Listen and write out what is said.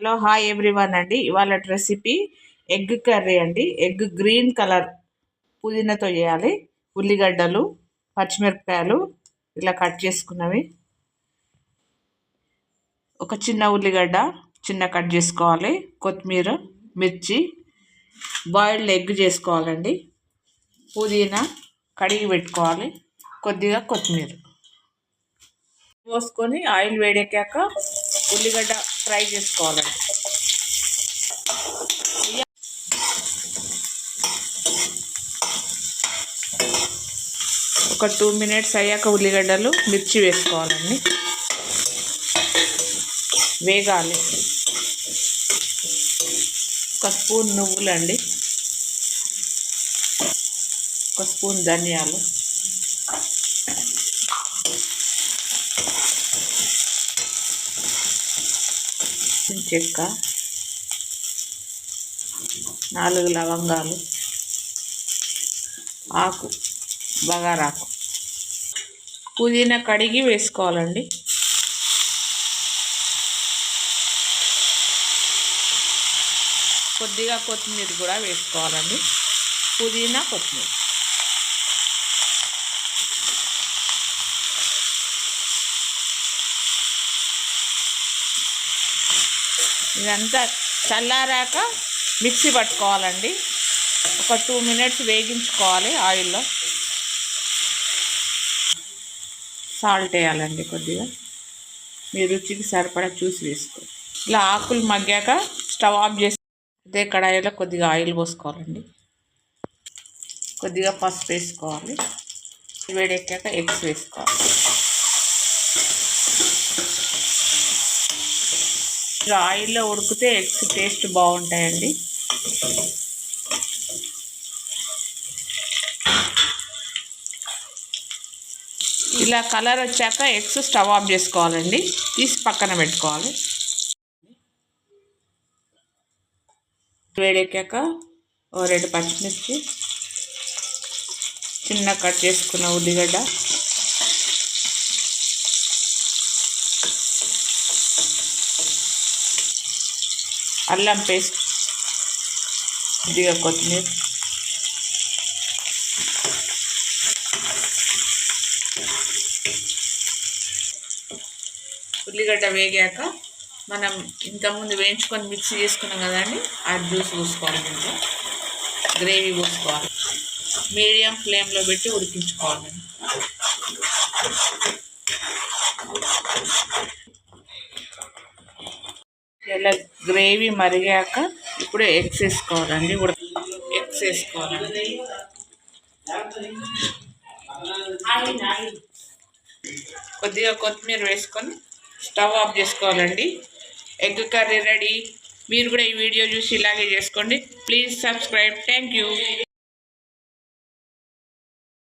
Hello hi everyone అండి. ఇవాళ recipe egg curry అండి. ఎగ్ గ్రీన్ కలర్ పుదీనాతో చేయాలి. ఉల్లిగడ్డలు పచ్చిమిరపకాయలు ఇలా కట్ చేసుకున్నవి. ఒక చిన్న ఉల్లిగడ్డ చిన్న కట్ చేసుకోవాలి. కొత్తిమీర మిర్చి బాయిల్డ్ ఎగ్ చేసుకోవాలండి. పుదీనా కడిగి పెట్టుకోవాలి. కొద్దిగా కొత్తిమీర. పోసుకొని ఆయిల్ వేడెక్కాక ఉల్లిగడ్డ ఫ్రై చేసుకోవాలండి ఒక టూ మినిట్స్ అయ్యాక ఉల్లిగడ్డలు మిర్చి వేసుకోవాలండి. వేగాలి. ఒక స్పూన్ నువ్వులండి. ఒక స్పూన్ ధనియాలు. చెక్క నాలుగు లవంగాలు ఆకు బగారాకు. పుదీనా కడిగి వేసుకోవాలండి. కొద్దిగా కొత్తిమీర కూడా వేసుకోవాలండి. పుదీనా కొత్తిమీర. ఇదంతా చల్లారాక మిక్సీ పట్టుకోవాలండి. ఒక టూ మినిట్స్ వేగించుకోవాలి ఆయిల్లో. సాల్ట్ వేయాలండి కొద్దిగా. మీ రుచికి సరిపడా చూసి వేసుకో. ఇలా ఆకులు మగ్గాక స్టవ్ ఆఫ్ చేసి అదే కడాయిలో కొద్దిగా ఆయిల్ పోసుకోవాలండి. కొద్దిగా పసుపు వేసుకోవాలి. వేడెక్కాక ఎగ్స్ వేసుకోవాలి. ఇలా ఆయిల్లో ఉడికితే ఎగ్స్ టేస్ట్ బాగుంటాయండి. ఇలా కలర్ వచ్చాక ఎగ్స్ స్టవ్ ఆఫ్ చేసుకోవాలండి. తీసి పక్కన పెట్టుకోవాలి. వేడెక్కాక ఓ రెండు పచ్చిమిర్చి చిన్న కట్ చేసుకున్న ఉల్లిగడ్డ. అల్లం పేస్ట్ కొద్దిగా కొత్తిమీర. ఉల్లిగడ్డ వేగాక మనం ఇంతకుముందు వేయించుకొని మిక్సీ చేసుకున్నాం కదండి ఆ జ్యూస్ పోసుకోవాలి ఇంకా గ్రేవీ పోసుకోవాలి. మీడియం ఫ్లేమ్లో పెట్టి ఉడికించుకోవాలి. ఇలా గ్రేవీ మరిగాక ఇప్పుడు ఎగ్స్ వేసుకోవాలండి ఉడక ఎగ్స్ వేసుకోవాలండి. కొద్దిగా కొత్తిమీర వేసుకొని స్టవ్ ఆఫ్ చేసుకోవాలండి. Egg curry ready. మీరు కూడా ఈ వీడియో చూసి ఇలాగే చేసుకోండి. Please subscribe. Thank you.